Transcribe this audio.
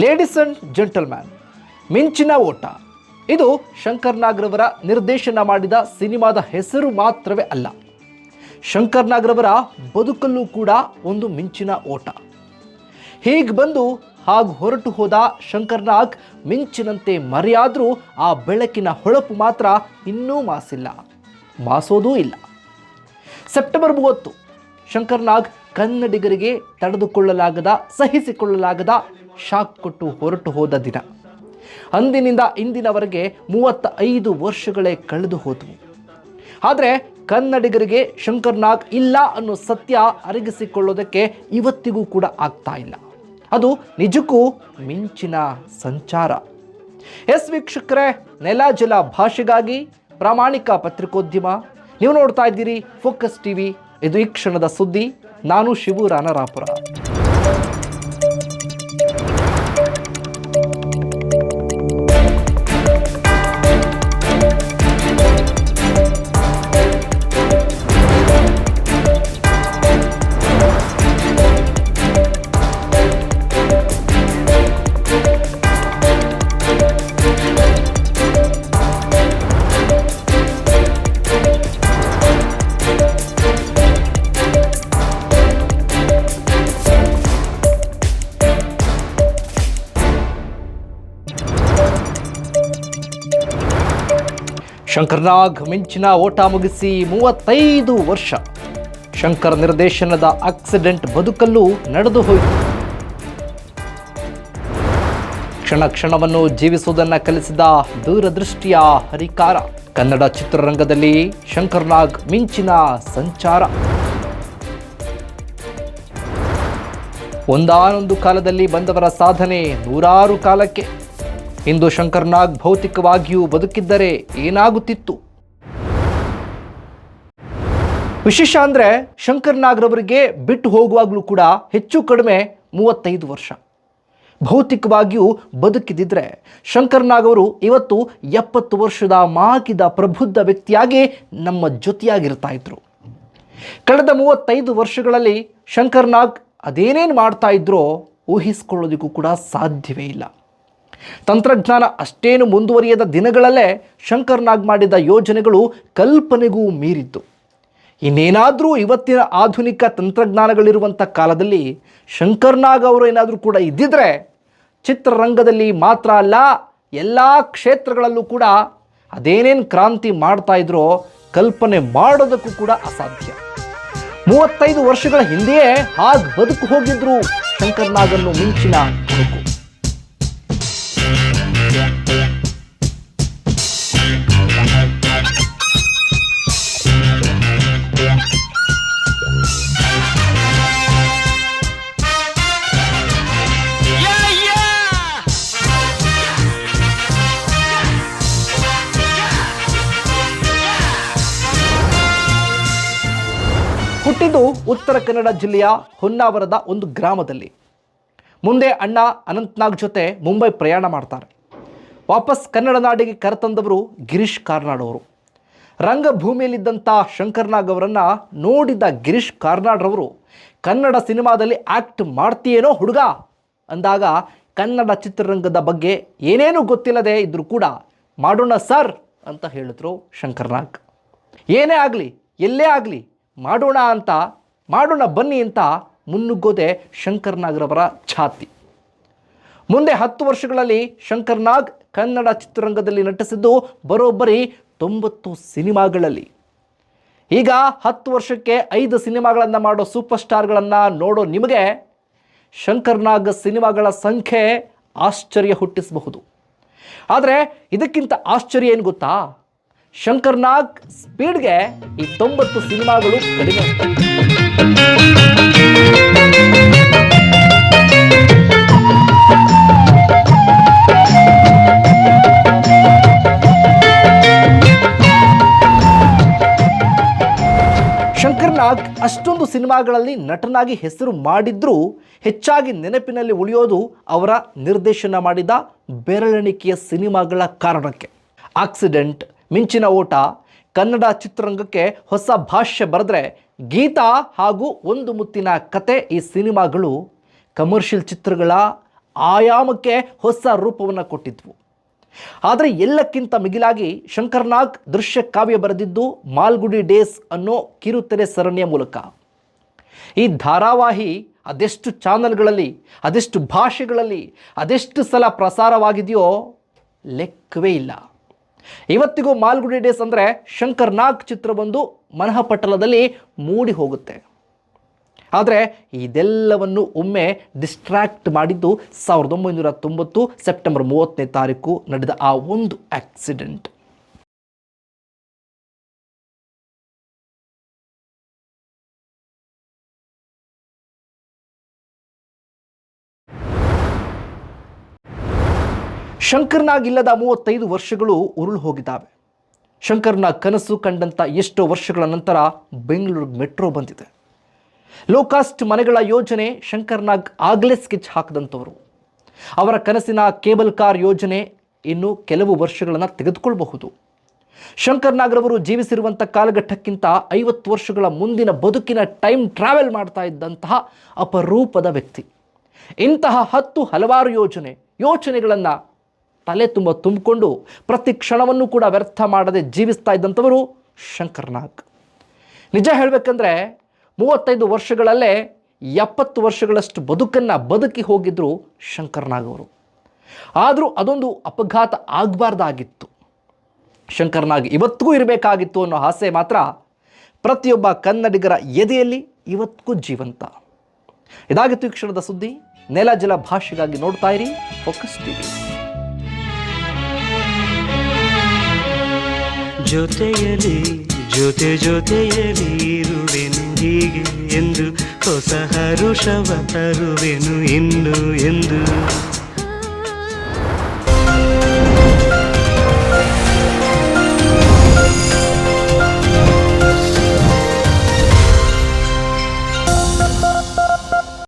Ladies and gentleman, ಮಿಂಚಿನ ಓಟ. ಇದು ಶಂಕರ್ ನಾಗ್ರವರ ನಿರ್ದೇಶನ ಮಾಡಿದ ಸಿನಿಮಾದ ಹೆಸರು ಮಾತ್ರವೇ ಅಲ್ಲ ಶಂಕರ್ ನಾಗ್ರವರ ಬದುಕಲ್ಲೂ ಕೂಡ ಒಂದು ಮಿಂಚಿನ ಓಟ. ಹೀಗೆ ಬಂದು ಹಾಗೆ ಹೊರಟು ಹೋದ ಶಂಕರ್ನಾಗ್ ಮಿಂಚಿನಂತೆ ಮರೆಯಾದರೂ ಆ ಬೆಳಕಿನ ಹೊಳಪು ಮಾತ್ರ ಇನ್ನೂ ಮಾಸಿಲ್ಲ, ಮಾಸೋದೂ ಇಲ್ಲ. ಸೆಪ್ಟೆಂಬರ್ ಮೂವತ್ತು, ಶಂಕರ್ನಾಗ್ ಕನ್ನಡಿಗರಿಗೆ ತಡೆದುಕೊಳ್ಳಲಾಗದ, ಸಹಿಸಿಕೊಳ್ಳಲಾಗದ ಶಾಕ್ ಕೊಟ್ಟು ಹೊರಟು ಹೋದ ದಿನ. ಅಂದಿನಿಂದ ಇಂದಿನವರೆಗೆ ಮೂವತ್ತ ಐದು ವರ್ಷಗಳೇ ಕಳೆದು ಹೋದವು. ಆದರೆ ಕನ್ನಡಿಗರಿಗೆ ಶಂಕರ್ನಾಗ್ ಇಲ್ಲ ಅನ್ನೋ ಸತ್ಯ ಅರಗಿಸಿಕೊಳ್ಳೋದಕ್ಕೆ ಇವತ್ತಿಗೂ ಕೂಡ ಆಗ್ತಾ ಇಲ್ಲ. ಅದು ನಿಜಕ್ಕೂ ಮಿಂಚಿನ ಸಂಚಾರ. ಎಸ್ ವೀಕ್ಷಕರೇ, ನೆಲ ಜಲ ಭಾಷೆಗಾಗಿ ಪ್ರಾಮಾಣಿಕ ಪತ್ರಿಕೋದ್ಯಮ. ನೀವು ನೋಡ್ತಾ ಇದ್ದೀರಿ ಫೋಕಸ್ ಟಿವಿ. ಇದು ಈ ಕ್ಷಣದ ಸುದ್ದಿ. ನಾನು ಶಿವು ರಾನರಾಪುರ ಶಂಕರ್ನಾಗ್ ಮಿಂಚಿನ ಓಟ ಮುಗಿಸಿ ಮೂವತ್ತೈದು ವರ್ಷ. ಶಂಕರ್ ನಿರ್ದೇಶನದ ಆಕ್ಸಿಡೆಂಟ್ ಬದುಕಲ್ಲೂ ನಡೆದು ಹೋಯಿತು. ಕ್ಷಣ ಕ್ಷಣವನ್ನು ಜೀವಿಸುವುದನ್ನ ಕಲಿಸಿದ ದೂರದೃಷ್ಟಿಯ ಹರಿಕಾರ. ಕನ್ನಡ ಚಿತ್ರರಂಗದಲ್ಲಿ ಶಂಕರ್ನಾಗ್ ಮಿಂಚಿನ ಸಂಚಾರ. ಒಂದಾನೊಂದು ಕಾಲದಲ್ಲಿ ಬಂದವರ ಸಾಧನೆ ನೂರಾರು ಕಾಲಕ್ಕೆ. ಇಂದು ಶಂಕರ್ನಾಗ್ ಭೌತಿಕವಾಗಿಯೂ ಬದುಕಿದ್ದರೆ ಏನಾಗುತ್ತಿತ್ತು? ವಿಶೇಷ ಅಂದರೆ ಶಂಕರ್ನಾಗ್ರವರಿಗೆ ಬಿಟ್ಟು ಹೋಗುವಾಗಲೂ ಕೂಡ ಹೆಚ್ಚು ಕಡಿಮೆ ಮೂವತ್ತೈದು ವರ್ಷ. ಭೌತಿಕವಾಗಿಯೂ ಬದುಕಿದಿದ್ರೆ ಶಂಕರ್ನಾಗ್ ಅವರು ಇವತ್ತು ಎಪ್ಪತ್ತು ವರ್ಷದ ಮಾಗಿದ ಪ್ರಬುದ್ಧ ವ್ಯಕ್ತಿಯಾಗಿ ನಮ್ಮ ಜೊತೆಯಾಗಿರ್ತಾ ಇದ್ರು. ಕಳೆದ ಮೂವತ್ತೈದು ವರ್ಷಗಳಲ್ಲಿ ಶಂಕರ್ನಾಗ್ ಅದೇನೇನು ಮಾಡ್ತಾ ಇದ್ರೋ ಊಹಿಸ್ಕೊಳ್ಳೋದಕ್ಕೂ ಕೂಡ ಸಾಧ್ಯವೇ ಇಲ್ಲ. ತಂತ್ರಜ್ಞಾನ ಅಷ್ಟೇನು ಮುಂದುವರಿಯದ ದಿನಗಳಲ್ಲೇ ಶಂಕರ್ನಾಗ್ ಮಾಡಿದ ಯೋಜನೆಗಳು ಕಲ್ಪನೆಗೂ ಮೀರಿದ್ದು. ಇನ್ನೇನಾದರೂ ಇವತ್ತಿನ ಆಧುನಿಕ ತಂತ್ರಜ್ಞಾನಗಳಿರುವಂಥ ಕಾಲದಲ್ಲಿ ಶಂಕರ್ನಾಗ್ ಅವರು ಏನಾದರೂ ಕೂಡ ಇದ್ದಿದ್ದರೆ ಚಿತ್ರರಂಗದಲ್ಲಿ ಮಾತ್ರ ಅಲ್ಲ, ಎಲ್ಲ ಕ್ಷೇತ್ರಗಳಲ್ಲೂ ಕೂಡ ಅದೇನೇನು ಕ್ರಾಂತಿ ಮಾಡ್ತಾ ಇದ್ರೋ ಕಲ್ಪನೆ ಮಾಡೋದಕ್ಕೂ ಕೂಡ ಅಸಾಧ್ಯ. ಮೂವತ್ತೈದು ವರ್ಷಗಳ ಹಿಂದೆಯೇ ಹಾಗೆ ಬದುಕು ಹೋಗಿದ್ರು ಶಂಕರ್ನಾಗನ್ನು ಮಿಂಚಿನ ಹುಟ್ಟಿದ್ದು ಉತ್ತರ ಕನ್ನಡ ಜಿಲ್ಲೆಯ ಹೊನ್ನಾವರದ ಒಂದು ಗ್ರಾಮದಲ್ಲಿ. ಮುಂದೆ ಅಣ್ಣ ಅನಂತ್ನಾಗ್ ಜೊತೆ ಮುಂಬೈ ಪ್ರಯಾಣ ಮಾಡ್ತಾರೆ. ವಾಪಸ್ ಕನ್ನಡ ನಾಡಿಗೆ ಕರೆತಂದವರು ಗಿರೀಶ್ ಕಾರ್ನಾಡ್ ಅವರು. ರಂಗಭೂಮಿಯಲ್ಲಿದ್ದಂಥ ಶಂಕರ್ನಾಗ್ ಅವರನ್ನು ನೋಡಿದ ಗಿರೀಶ್ ಕಾರ್ನಾಡ್ರವರು ಕನ್ನಡ ಸಿನಿಮಾದಲ್ಲಿ ಆ್ಯಕ್ಟ್ ಮಾಡ್ತೀಯೇನೋ ಹುಡುಗ ಅಂದಾಗ ಕನ್ನಡ ಚಿತ್ರರಂಗದ ಬಗ್ಗೆ ಏನೇನೂ ಗೊತ್ತಿಲ್ಲದೆ ಇದ್ದರೂ ಕೂಡ ಮಾಡೋಣ ಸರ್ ಅಂತ ಹೇಳಿದ್ರು ಶಂಕರ್ನಾಗ್. ಏನೇ ಆಗಲಿ, ಎಲ್ಲೇ ಆಗಲಿ ಮಾಡೋಣ ಅಂತ, ಮಾಡೋಣ ಬನ್ನಿ ಅಂತ ಮುನ್ನುಗ್ಗೋದೆ ಶಂಕರ್ನಾಗ್ರವರ ಛಾತಿ. ಮುಂದೆ ಹತ್ತು ವರ್ಷಗಳಲ್ಲಿ ಶಂಕರ್ನಾಗ್ ಕನ್ನಡ ಚಿತ್ರರಂಗದಲ್ಲಿ ನಟಿಸಿದ್ದು ಬರೋಬ್ಬರಿ ತೊಂಬತ್ತು ಸಿನಿಮಾಗಳಲ್ಲಿ. ಈಗ ಹತ್ತು ವರ್ಷಕ್ಕೆ ಐದು ಸಿನಿಮಾಗಳನ್ನು ಮಾಡೋ ಸೂಪರ್ ಸ್ಟಾರ್ಗಳನ್ನು ನೋಡೋ ನಿಮಗೆ ಶಂಕರ್ನಾಗ್ ಸಿನಿಮಾಗಳ ಸಂಖ್ಯೆ ಆಶ್ಚರ್ಯ ಹುಟ್ಟಿಸಬಹುದು. ಆದರೆ ಇದಕ್ಕಿಂತ ಆಶ್ಚರ್ಯ ಏನು ಗೊತ್ತಾ? ಶಂಕರ್ನಾಗ್ ಸ್ಪೀಡ್ಗೆ ಈ ತೊಂಬತ್ತು ಸಿನಿಮಾಗಳು ಕಡಿಮೆ ಶಂಕರ್ನಾಗ್ ಅಷ್ಟೊಂದು ಸಿನಿಮಾಗಳಲ್ಲಿ ನಟನಾಗಿ ಹೆಸರು ಮಾಡಿದ್ರೂ ಹೆಚ್ಚಾಗಿ ನೆನಪಿನಲ್ಲಿ ಉಳಿಯೋದು ಅವರ ನಿರ್ದೇಶನ ಮಾಡಿದ ಬೆರಳೆಣಿಕೆಯ ಸಿನಿಮಾಗಳ ಕಾರಣಕ್ಕೆ. ಆಕ್ಸಿಡೆಂಟ್ ಮಿಂಚಿನ ಓಟ ಕನ್ನಡ ಚಿತ್ರರಂಗಕ್ಕೆ ಹೊಸ ಭಾಷ್ಯ ಬರೆದ್ರೆ ಗೀತಾ ಹಾಗೂ ಒಂದು ಮುತ್ತಿನ ಕತೆ ಈ ಸಿನಿಮಾಗಳು ಕಮರ್ಷಿಯಲ್ ಚಿತ್ರಗಳ ಆಯಾಮಕ್ಕೆ ಹೊಸ ರೂಪವನ್ನು ಕೊಟ್ಟಿದ್ವು. ಆದರೆ ಎಲ್ಲಕ್ಕಿಂತ ಮಿಗಿಲಾಗಿ ಶಂಕರ್ನಾಗ್ ದೃಶ್ಯ ಕಾವ್ಯ ಬರೆದಿದ್ದು ಮಾಲ್ಗುಡಿ ಡೇಸ್ ಅನ್ನೋ ಕಿರುತೆರೆ ಸರಣಿಯ ಮೂಲಕ. ಈ ಧಾರಾವಾಹಿ ಅದೆಷ್ಟು ಚಾನಲ್ಗಳಲ್ಲಿ, ಅದೆಷ್ಟು ಭಾಷೆಗಳಲ್ಲಿ, ಅದೆಷ್ಟು ಸಲ ಪ್ರಸಾರವಾಗಿದೆಯೋ ಲೆಕ್ಕವೇ ಇಲ್ಲ. ಇವತ್ತಿಗೂ ಮಾಲ್ಗುಡಿ ಡೇಸ್ ಅಂದರೆ ಶಂಕರ್ ನಾಗ್ ಚಿತ್ರವೊಂದು ಮನಃಪಟಲದಲ್ಲಿ ಮೂಡಿ ಹೋಗುತ್ತೆ. ಆದರೆ ಇದೆಲ್ಲವನ್ನು ಒಮ್ಮೆ ಡಿಸ್ಟ್ರಾಕ್ಟ್ ಮಾಡಿದ್ದು ಸಾವಿರದ ಒಂಬೈನೂರ ತೊಂಬತ್ತು ಸೆಪ್ಟೆಂಬರ್ ಮೂವತ್ತನೇ ತಾರೀಕು ನಡೆದ ಆ ಒಂದು ಆಕ್ಸಿಡೆಂಟ್ ಶಂಕರ್ನಾಗ್ ಇಲ್ಲದ ಮೂವತ್ತೈದು ವರ್ಷಗಳು ಉರುಳು ಹೋಗಿದ್ದಾವೆ. ಶಂಕರ್ನ ಕನಸು ಕಂಡಂಥ ಎಷ್ಟೋ ವರ್ಷಗಳ ನಂತರ ಬೆಂಗಳೂರು ಮೆಟ್ರೋ ಬಂದಿದೆ. ಲೋಕಾಸ್ಟ್ ಮನೆಗಳ ಯೋಜನೆ ಶಂಕರ್ನಾಗ್ ಆಗಲೇ ಸ್ಕೆಚ್ ಹಾಕಿದಂಥವರು ಅವರ ಕನಸಿನ ಕೇಬಲ್ ಕಾರ್ ಯೋಜನೆ ಇನ್ನು ಕೆಲವು ವರ್ಷಗಳನ್ನು ತೆಗೆದುಕೊಳ್ಳಬಹುದು ಶಂಕರ್ನಾಗ್ರವರು ಜೀವಿಸಿರುವಂಥ ಕಾಲಘಟ್ಟಕ್ಕಿಂತ ಐವತ್ತು ವರ್ಷಗಳ ಮುಂದಿನ ಬದುಕಿನ ಟೈಮ್ ಟ್ರಾವೆಲ್ ಮಾಡ್ತಾ ಇದ್ದಂತಹ ಅಪರೂಪದ ವ್ಯಕ್ತಿ. ಇಂತಹ ಹತ್ತು ಹಲವಾರು ಯೋಜನೆ ಯೋಚನೆಗಳನ್ನು ತಲೆ ತುಂಬ ತುಂಬಿಕೊಂಡು ಪ್ರತಿ ಕ್ಷಣವನ್ನು ಕೂಡ ವ್ಯರ್ಥ ಮಾಡದೆ ಜೀವಿಸ್ತಾ ಇದ್ದಂಥವರು ಶಂಕರ್ನಾಗ್. ನಿಜ ಹೇಳಬೇಕಂದ್ರೆ ಮೂವತ್ತೈದು ವರ್ಷಗಳಲ್ಲೇ ಎಪ್ಪತ್ತು ವರ್ಷಗಳಷ್ಟು ಬದುಕನ್ನು ಬದುಕಿ ಹೋಗಿದ್ದರು ಶಂಕರ್ನಾಗ್ ಅವರು. ಆದರೂ ಅದೊಂದು ಅಪಘಾತ ಆಗಬಾರ್ದಾಗಿತ್ತು. ಶಂಕರ್ನಾಗ್ ಇವತ್ತಿಗೂ ಇರಬೇಕಾಗಿತ್ತು ಅನ್ನೋ ಆಸೆ ಮಾತ್ರ ಪ್ರತಿಯೊಬ್ಬ ಕನ್ನಡಿಗರ ಎದೆಯಲ್ಲಿ ಇವತ್ತಿಗೂ ಜೀವಂತ. ಇದಾಗಿತ್ತು ಈ ಕ್ಷಣದ ಸುದ್ದಿ. ನೆಲ ಜಲ ಭಾಷೆಗಾಗಿ ನೋಡ್ತಾ ಇರಿ. ಫೋಕಸ್ ಟಿವಿ ಜೊತೆಯಲಿ ಜೊತೆ ಜೊತೆಯಲಿ ಇರುವೆನು ಹೀಗೆ ಎಂದು ಹೊಸ ಹರುಷವ ತರುವೆನು ಇನ್ನು ಎಂದು.